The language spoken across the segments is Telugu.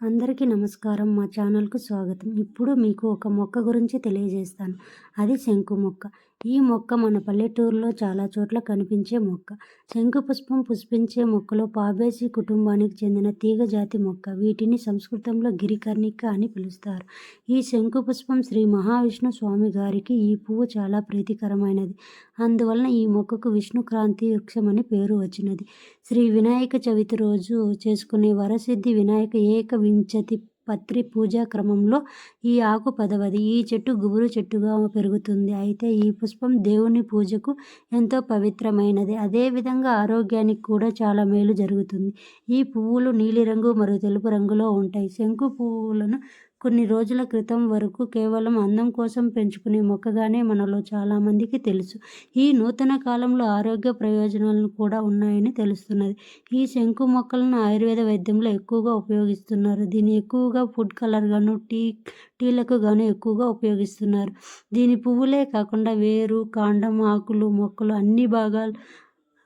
అందరికీ నమస్కారం. మా ఛానల్కు స్వాగతం. ఇప్పుడు మీకు ఒక మొక్క గురించి తెలియజేస్తాను. అది శంకు మొక్క. ఈ మొక్క మన పల్లెటూరులో చాలా చోట్ల కనిపించే మొక్క. శంకు పుష్పం పుష్పించే మొక్కలో పాబేసి కుటుంబానికి చెందిన తీగజాతి మొక్క. వీటిని సంస్కృతంలో గిరికర్ణిక అని పిలుస్తారు. ఈ శంకు పుష్పం శ్రీ మహావిష్ణు స్వామి గారికి ఈ పువ్వు చాలా ప్రీతికరమైనది. అందువలన ఈ మొక్కకు విష్ణుక్రాంతి వృక్షం అని పేరు వచ్చినది. శ్రీ వినాయక చవితి రోజు చేసుకునే వరసిద్ధి వినాయక ఏక వించతి పత్రి పూజా క్రమంలో ఈ ఆకు పదవది. ఈ చెట్టు గుబురు చెట్టుగా పెరుగుతుంది. అయితే ఈ పుష్పం దేవుని పూజకు ఎంతో పవిత్రమైనది. అదేవిధంగా ఆరోగ్యానికి కూడా చాలా మేలు జరుగుతుంది. ఈ పువ్వులు నీలిరంగు మరియు తెలుపు రంగులో ఉంటాయి. శంకు పువ్వులను కొన్ని రోజుల క్రితం వరకు కేవలం అందం కోసం పెంచుకునే మొక్కగానే మనలో చాలామందికి తెలుసు. ఈ నూతన కాలంలో ఆరోగ్య ప్రయోజనాలను కూడా ఉన్నాయని తెలుస్తున్నది. ఈ శంకు మొక్కలను ఆయుర్వేద వైద్యంలో ఎక్కువగా ఉపయోగిస్తున్నారు. దీన్ని ఎక్కువగా ఫుడ్ కలర్గాను టీ టీలకు గాను ఎక్కువగా ఉపయోగిస్తున్నారు. దీని పువ్వులే కాకుండా వేరు కాండం ఆకులు మొక్కలు అన్ని భాగాలు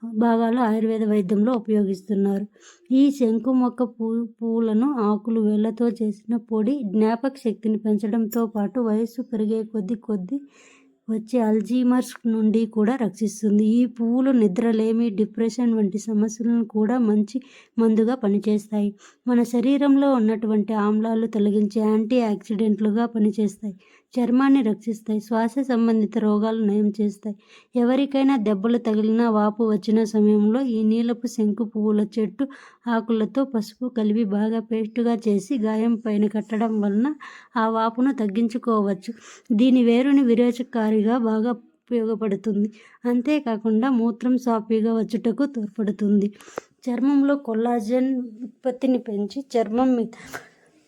భాగాలు ఆయుర్వేద వైద్యంలో ఉపయోగిస్తున్నారు. ఈ శంకు మొక్క పూ పూలను ఆకులు వేళ్ళతో చేసిన పొడి జ్ఞాపక శక్తిని పెంచడంతో పాటు వయస్సు పెరిగే కొద్ది కొద్ది వచ్చే అల్జీమర్స్ నుండి కూడా రక్షిస్తుంది. ఈ పువ్వులు నిద్రలేమి డిప్రెషన్ వంటి సమస్యలను కూడా మంచి మందుగా పనిచేస్తాయి. మన శరీరంలో ఉన్నటువంటి ఆమ్లాలు తొలగించే యాంటీ ఆక్సిడెంట్లుగా పనిచేస్తాయి. చర్మాన్ని రక్షిస్తాయి. శ్వాస సంబంధిత రోగాలు నయం చేస్తాయి. ఎవరికైనా దెబ్బలు తగిలిన వాపు వచ్చిన సమయంలో ఈ నీలపు శంకు పువ్వుల చెట్టు ఆకులతో పసుపు కలిపి బాగా పేస్టుగా చేసి గాయం పైన కట్టడం వలన ఆ వాపును తగ్గించుకోవచ్చు. దీని వేరుని విరేచకారిగా బాగా ఉపయోగపడుతుంది. అంతేకాకుండా మూత్రం సాఫీగా వచ్చుటకు తోడ్పడుతుంది. చర్మంలో కొల్లాజన్ ఉత్పత్తిని పెంచి చర్మం మీద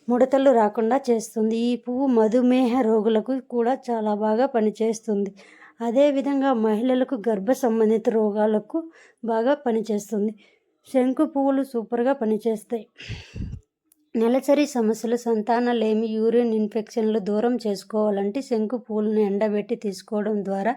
ముడతలు రాకుండా చేస్తుంది. ఈ పువ్వు మధుమేహ రోగులకు కూడా చాలా బాగా పనిచేస్తుంది. అదేవిధంగా మహిళలకు గర్భ సంబంధిత రోగాలకు బాగా పనిచేస్తుంది. శంకు పువ్వులు సూపర్గా పనిచేస్తాయి. నెలసరి సమస్యలు సంతానలేమి యూరిన్ ఇన్ఫెక్షన్లు దూరం చేసుకోవాలంటే శంకు పువ్వులను ఎండబెట్టి తీసుకోవడం ద్వారా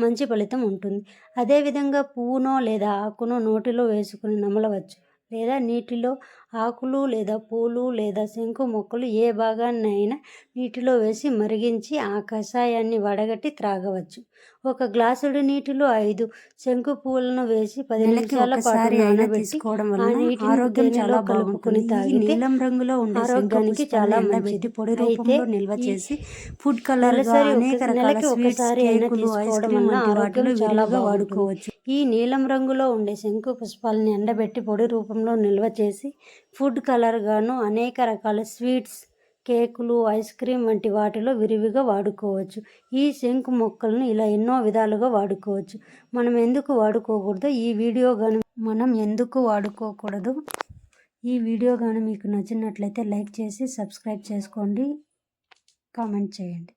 మంచి ఫలితం ఉంటుంది. అదేవిధంగా పువ్వునో లేదా ఆకునో నోటిలో వేసుకుని నమలవచ్చు. లేదా నీటిలో ఆకులు లేదా పూలు లేదా శంకు మొక్కలు ఏ భాగాన్నైనా నీటిలో వేసి మరిగించి ఆ కషాయాన్ని వడగట్టి త్రాగవచ్చు. ఒక గ్లాసుడు నీటిలో ఐదు శంకు పువ్వులను వేసి పది నిమిషాల పాటు వల్ల ఆరోగ్యం చాలా కలుపుకొని తాగి నీలం రంగులో ఉండే ఆరోగ్యానికి చాలా మంచిది. పొడి రూపంలో నిల్వ చేసి ఫుడ్ కలర్ అనేక రకాల ఒకసారి అయినా తీసుకోవడం వల్ల ఆరోగ్యం చాలా వాడుకోవచ్చు. ఈ నీలం రంగులో ఉండే శంకు పుష్పాలని ఎండబెట్టి పొడి రూపంలో నిల్వ చేసి ఫుడ్ కలర్గాను అనేక రకాల స్వీట్స్ కేకులు ఐస్ క్రీమ్ వంటి వాటిలో విరివిగా వాడుకోవచ్చు. ఈ శంకు మొక్కలను ఇలా ఎన్నో విధాలుగా వాడుకోవచ్చు. మనం ఎందుకు వాడుకోకూడదు? ఈ వీడియో కానీ మనం ఎందుకు వాడుకోకూడదు? ఈ వీడియో కానీ మీకు నచ్చినట్లయితే లైక్ చేసి సబ్స్క్రైబ్ చేసుకోండి. కామెంట్ చేయండి.